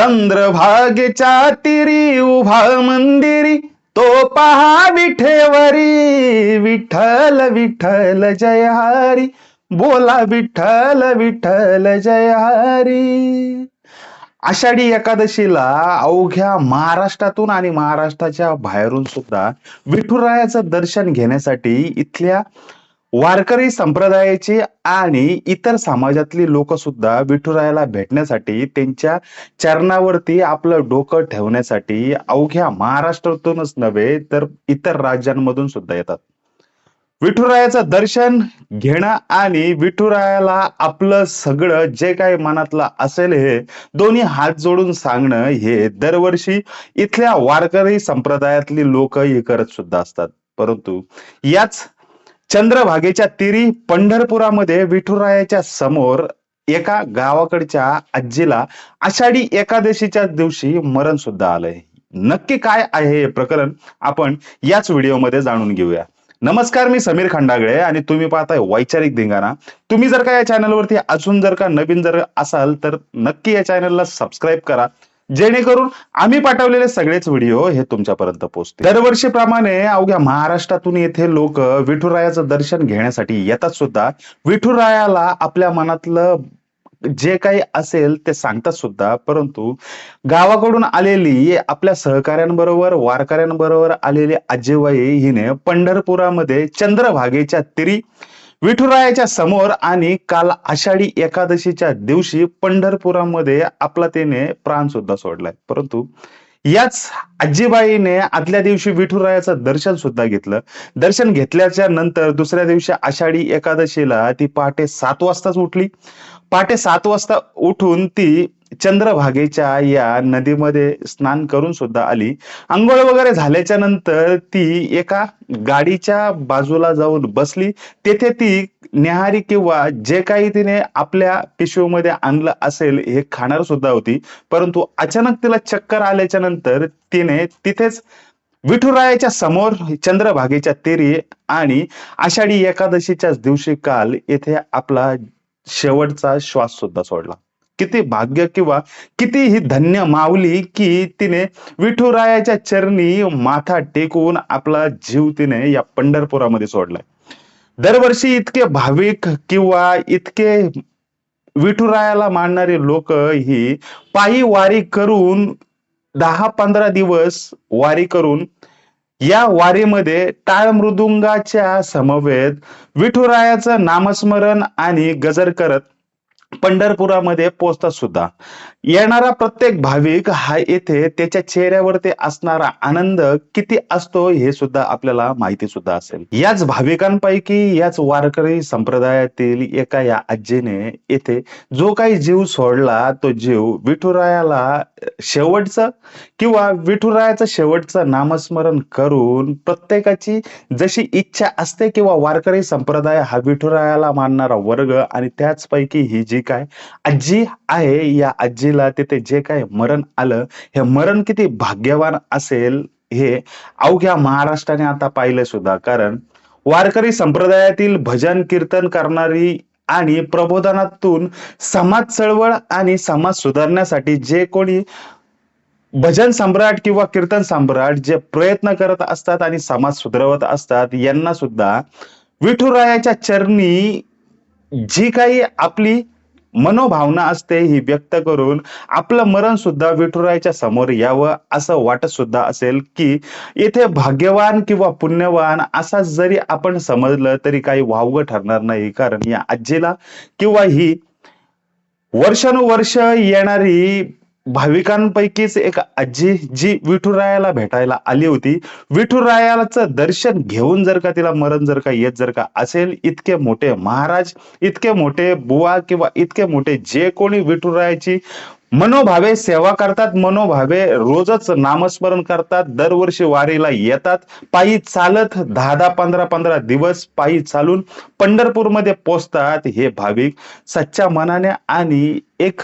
चंद्रभागेच्या तिरी उभा मंदिरी तो पहा विठेवरी विठ्ठल विठ्ठल जय हरी बोला विठ्ठल विठ्ठल जय हरी. आषाढी एकादशीला अवघ्या महाराष्ट्रातून आणि महाराष्ट्राच्या बाहेरून सुद्धा विठुरायाचं दर्शन घेण्यासाठी इथल्या वारकरी संप्रदायाची आणि इतर समाजातली लोक सुद्धा विठुरायाला भेटण्यासाठी त्यांच्या चरणावरती आपलं डोकं ठेवण्यासाठी अवघ्या महाराष्ट्रातूनच नव्हे तर इतर राज्यांमधून सुद्धा येतात. विठुरायाचं दर्शन घेणं आणि विठुरायाला आपलं सगळं जे काही मनातलं असेल हे दोन्ही हात जोडून सांगणं हे दरवर्षी इथल्या वारकरी संप्रदायातली लोक हे करत सुद्धा असतात. परंतु याच चंद्रभागेच्या तिरी पंढरपुरामध्ये विठुरायाच्या समोर एका गावाकडच्या आजीला आषाढी एकादशीच्या दिवशी मरण सुद्धा आलंय. नक्की काय आहे हे प्रकरण आपण याच व्हिडिओमध्ये जाणून घेऊया. नमस्कार मी समीर खंडागळे आणि तुम्ही पाहताय वैचारिक धिंगाणा. तुम्ही जर का या चॅनलवरती अजून जर का नवीन जर असाल तर नक्की या चॅनलला सबस्क्राईब करा. जेणेकरून आम्ही पाठवलेले सगळेच व्हिडिओ हे तुमच्यापर्यंत पोहोचते दरवर्षीप्रमाणे अवघ्या महाराष्ट्रातून येथे लोक विठुरायाचं दर्शन घेण्यासाठी येतात सुद्धा. विठुरायाला आपल्या मनातलं जे काही असेल ते सांगतात सुद्धा. परंतु गावाकडून आलेली आपल्या सहकाऱ्यांबरोबर वारकऱ्यांबरोबर आलेली आजीबाई हिने पंढरपुरामध्ये चंद्रभागेच्या तिरी विठुरायाच्या समोर आणि काल आषाढी एकादशीच्या दिवशी पंढरपुरामध्ये आपला त्याने प्राण सुद्धा सोडलाय. परंतु याच आजीबाईने आदल्या दिवशी विठुरायाचं दर्शन सुद्धा घेतलं. दर्शन घेतल्याच्या नंतर दुसऱ्या दिवशी आषाढी एकादशीला ती पहाटे सात वाजताच उठली. पहाटे सात वाजता उठून ती चंद्रभागेच्या या नदीमध्ये स्नान करून सुद्धा आली. आंघोळ वगैरे झाल्याच्यानंतर ती एका गाडीच्या बाजूला जाऊन बसली. तेथे ती न्याहारी किंवा जे काही तिने आपल्या पिशवीमध्ये आणलं असेल हे खाणार सुद्धा होती. परंतु अचानक तिला चक्कर आल्याच्यानंतर तिने तिथेच विठुरायाच्या समोर चंद्रभागेच्या तेरी आणि आषाढी एकादशीच्याच दिवशी काल येथे आपला शेवटचा श्वास सुद्धा सोडला. किती भाग्य किंवा किती ही धन्य मावली की तिने विठुरायाच्या चरणी माथा टेकवून आपला जीव तिने या पंढरपुरामध्ये सोडलाय. दरवर्षी इतके भाविक किंवा इतके विठुरायाला मानणारे लोक ही पायी वारी करून दहा पंधरा दिवस वारी करून या वारीमध्ये टाळ मृदुंगाच्या समवेत विठुरायाचं नामस्मरण आणि गजर करत पंढरपुरामध्ये पोहोचतात सुद्धा. येणारा प्रत्येक भाविक हा येथे त्याच्या चेहऱ्यावरती असणारा आनंद किती असतो हे सुद्धा आपल्याला माहिती सुद्धा असेल. याच भाविकांपैकी याच वारकरी संप्रदायातील एका या आजीने येथे जो काही जीव सोडला तो जीव विठुरायाला शेवटचं किंवा विठुरायाचं शेवटचं नामस्मरण करून प्रत्येकाची जशी इच्छा असते किंवा वारकरी संप्रदाय हा विठुरायाला मानणारा वर्ग आणि त्याचपैकी ही जी काय? आजी आहे या आजीला तिथे जे काय मरण आलं हे मरण किती भाग्यवान असेल हे अवघ्या महाराष्ट्राने आता पाहिलं सुद्धा. कारण वारकरी संप्रदायातील भजन कीर्तन करणारी आणि प्रबोधनातून समाज चळवळ आणि समाज सुधारण्यासाठी जे कोणी भजन सम्राट किंवा कीर्तन सम्राट जे प्रयत्न करत असतात आणि समाज सुधारवत असतात यांना सुद्धा विठुरायाच्या चरणी जी काही आपली मनोभावना असते ही व्यक्त करून आपलं मरण सुद्धा विठुरायच्या समोर यावं असं वाटत सुद्धा असेल की इथे भाग्यवान किंवा पुण्यवान असा जरी आपण समजलं तरी काही वावगं ठरणार नाही. कारण या आजीला किंवा ही वर्षानुवर्ष येणारी भाविकांपैकीच एक आजी जी विठुरायाला भेटायला आली होती. विठुरायाचं दर्शन घेऊन जर का तिला मरण जर का येत जर का असेल इतके मोठे महाराज इतके मोठे बुवा किंवा इतके मोठे जे कोणी विठुरायाची मनोभावे सेवा करतात मनोभावे रोजच नामस्मरण करतात दरवर्षी वारीला येतात पायी चालत दहा दहा पंधरा पंधरा दिवस पायी चालून पंढरपूरमध्ये पोचतात हे भाविक सच्च्या मनाने आणि एक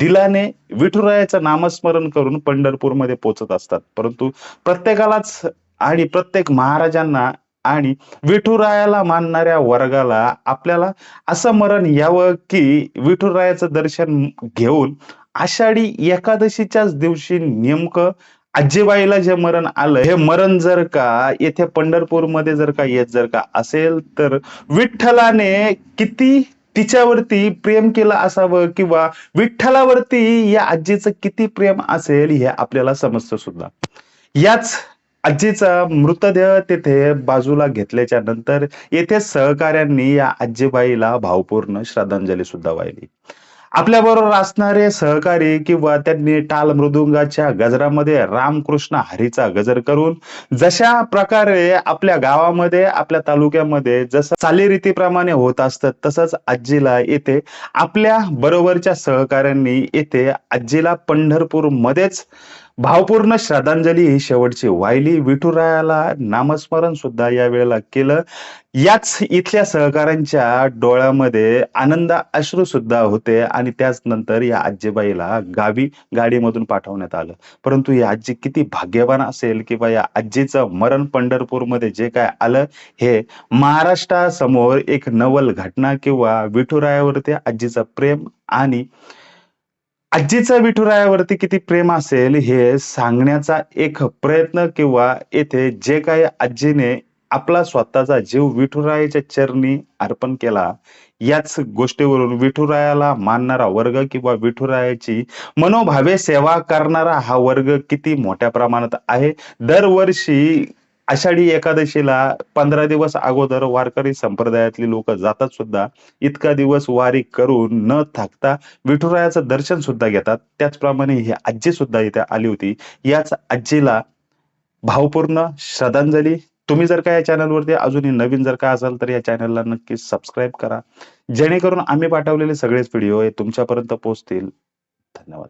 दिलाने विठुरायाचं नामस्मरण करून पंढरपूरमध्ये पोचत असतात. परंतु प्रत्येकालाच आणि प्रत्येक महाराजांना आणि विठुरायाला मानणाऱ्या वर्गाला आपल्याला असं मरण यावं की विठुरायाचं दर्शन घेऊन आषाढी एकादशीच्याच दिवशी नेमकं आजीबाईला जे मरण आलं हे मरण जर का येथे पंढरपूरमध्ये जर का येत जर का असेल तर विठ्ठलाने किती तिच्यावरती प्रेम केलं असावं किंवा विठ्ठलावरती या आजीचं किती प्रेम असेल हे आपल्याला समजतं सुद्धा. याच आजीचा मृतदेह तेथे बाजूला घेतल्याच्या नंतर येथे सहकाऱ्यांनी या आजीबाईला भावपूर्ण श्रद्धांजली सुद्धा वाहिली. आपल्याबरोबर असणारे सहकारी किंवा त्यांनी टाल मृदुंगाच्या गजरामध्ये रामकृष्ण हरीचा गजर करून जशा प्रकारे आपल्या गावामध्ये आपल्या तालुक्यामध्ये जसं चालीरीतीप्रमाणे होत असतं तसंच आजीला येथे आपल्या बरोबरच्या सहकाऱ्यांनी येथे आजीला पंढरपूर मध्येच भावपूर्ण श्रद्धांजली ही शेवटची. वाहिली विठुरायाला नामस्मरण सुद्धा या वेळेला केलं. याच इथल्या सहकाऱ्यांच्या डोळ्यामध्ये आनंद अश्रू सुद्धा होते आणि त्याच नंतर या आजीबाईला गावी गाडीमधून पाठवण्यात आलं. परंतु ही आजी किती भाग्यवान असेल किंवा या आजीचं मरण पंढरपूरमध्ये जे काय आलं हे महाराष्ट्रासमोर एक नवल घटना किंवा विठुरायावरती आजीचं प्रेम आणि आजीचं विठुरायावरती किती प्रेम असेल हे सांगण्याचा एक प्रयत्न किंवा येथे जे काही आजीने आपला स्वतःचा जीव विठुरायाच्या चरणी अर्पण केला याच गोष्टीवरून विठुरायाला मानणारा वर्ग किंवा विठुरायाची मनोभावे सेवा करणारा हा वर्ग किती मोठ्या प्रमाणात आहे? दरवर्षी आषाढी एकादशीला पंधरा दिवस अगोदर वारकरी संप्रदायातली लोक जातात सुद्धा. इतका दिवस वारी करून न थाकता विठुरायाचं दर्शन सुद्धा घेतात. त्याचप्रमाणे ही आजी सुद्धा इथे आली होती. याच आजीला भावपूर्ण श्रद्धांजली. तुम्ही जर का या चॅनलवरती अजूनही नवीन जर का असाल तर या चॅनलला नक्की सबस्क्राईब करा. जेणेकरून आम्ही पाठवलेले सगळेच व्हिडिओ हे तुमच्यापर्यंत पोहोचतील. धन्यवाद.